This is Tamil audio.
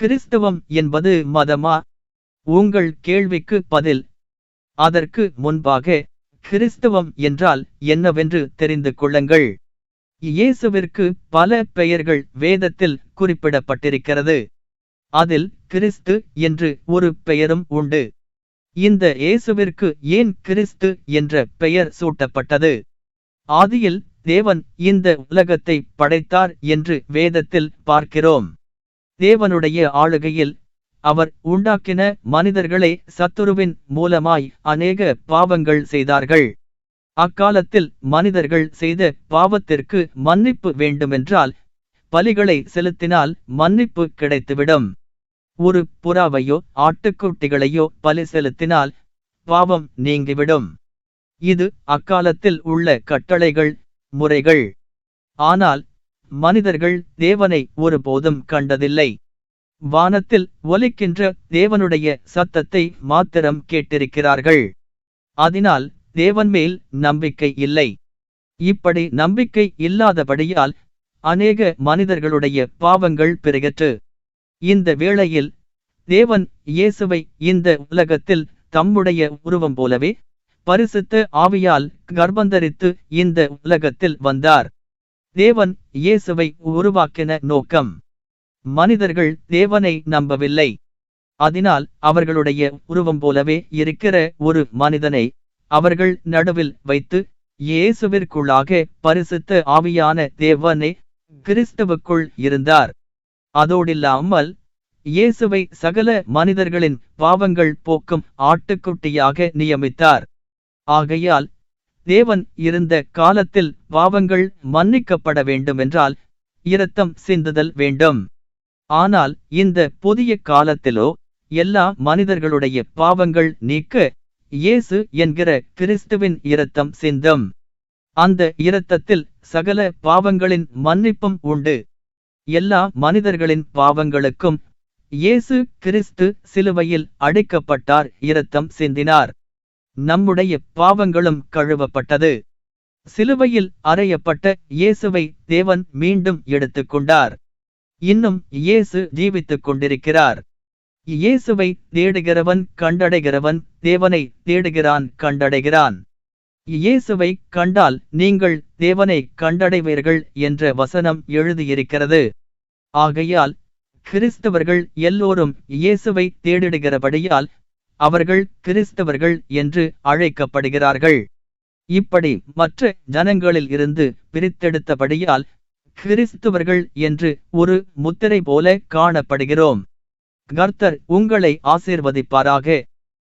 கிறிஸ்தவம் என்பது மதமா? உங்கள் கேள்விக்கு பதில். அதற்கு முன்பாக கிறிஸ்தவம் என்றால் என்னவென்று தெரிந்து கொள்ளுங்கள். இயேசுவிற்கு பல பெயர்கள் வேதத்தில் குறிப்பிடப்பட்டிருக்கிறது. அதில் கிறிஸ்து என்று ஒரு பெயரும் உண்டு. இந்த இயேசுவிற்கு ஏன் கிறிஸ்து என்ற பெயர் சூட்டப்பட்டது? ஆதியில் தேவன் இந்த உலகத்தை படைத்தார் என்று வேதத்தில் பார்க்கிறோம். தேவனுடைய ஆளுகையில் அவர் உண்டாக்கின மனிதர்களை சத்துருவின் மூலமாய் அநேக பாவங்கள் செய்தார்கள். அக்காலத்தில் மனிதர்கள் செய்த பாவத்திற்கு மன்னிப்பு வேண்டுமென்றால் பலிகளை செலுத்தினால் மன்னிப்பு கிடைத்துவிடும். ஒரு புறாவையோ ஆட்டுக்குட்டிகளையோ பலி செலுத்தினால் பாவம் நீங்கிவிடும். இது அக்காலத்தில் உள்ள கட்டளைகள் முறைகள். ஆனால் மனிதர்கள் தேவனை ஒருபோதும் கண்டதில்லை. வானத்தில் ஒலிக்கின்ற தேவனுடைய சத்தத்தை மாத்திரம் கேட்டிருக்கிறார்கள். அதனால் தேவன் மேல் நம்பிக்கை இல்லை. இப்படி நம்பிக்கை இல்லாதபடியால் அநேக மனிதர்களுடைய பாவங்கள் பெருகற்று. இந்த வேளையில் தேவன் இயேசுவை இந்த உலகத்தில் தம்முடைய உருவம் போலவே பரிசுத்த ஆவியால் கர்ப்பந்தரித்து இந்த உலகத்தில் வந்தார். தேவன் இயேசுவை உருவாக்கின நோக்கம். மனிதர்கள் தேவனை நம்பவில்லை. அதனால் அவர்களுடைய உருவம் போலவே இருக்கிற ஒரு மனிதனை அவர்கள் நடுவில் வைத்து இயேசுவிற்குள்ளாக பரிசுத்த ஆவியான தேவனே கிறிஸ்துவுக்குள் இருந்தார். அதோடில்லாமல் இயேசுவை சகல மனிதர்களின் பாவங்கள் போக்கும் ஆட்டுக்குட்டியாக நியமித்தார். ஆகையால் தேவன் இருந்த காலத்தில் பாவங்கள் மன்னிக்கப்பட வேண்டுமென்றால் இரத்தம் சிந்துதல் வேண்டும். ஆனால் இந்த புதிய காலத்திலோ எல்லா மனிதர்களுடைய பாவங்கள் நீக்க இயேசு என்கிற கிறிஸ்துவின் இரத்தம் சிந்தும். அந்த இரத்தத்தில் சகல பாவங்களின் மன்னிப்பும் உண்டு. எல்லா மனிதர்களின் பாவங்களுக்கும் இயேசு கிறிஸ்து சிலுவையில் அடைக்கப்பட்டார் இரத்தம் சிந்தினார். நம்முடைய பாவங்களும் கழுவப்பட்டது. சிலுவையில் அறையப்பட்ட இயேசுவை தேவன் மீண்டும் எடுத்துக்கொண்டார். இன்னும் இயேசு ஜீவித்துக் கொண்டிருக்கிறார். இயேசுவை தேடுகிறவன் கண்டடைகிறவன் தேவனை தேடுகிறான் கண்டடைகிறான். இயேசுவை கண்டால் நீங்கள் தேவனை கண்டடைவீர்கள் என்ற வசனம் எழுதியிருக்கிறது. ஆகையால் கிறிஸ்தவர்கள் எல்லோரும் இயேசுவை தேடிடுகிறபடியால் அவர்கள் கிறிஸ்தவர்கள் என்று அழைக்கப்படுகிறார்கள். இப்படி மற்ற ஜனங்களில் இருந்து பிரித்தெடுத்தபடியால் கிறிஸ்துவர்கள் என்று ஒரு முத்திரை போல காணப்படுகிறோம். கர்த்தர் உங்களை ஆசீர்வதிப்பாராக.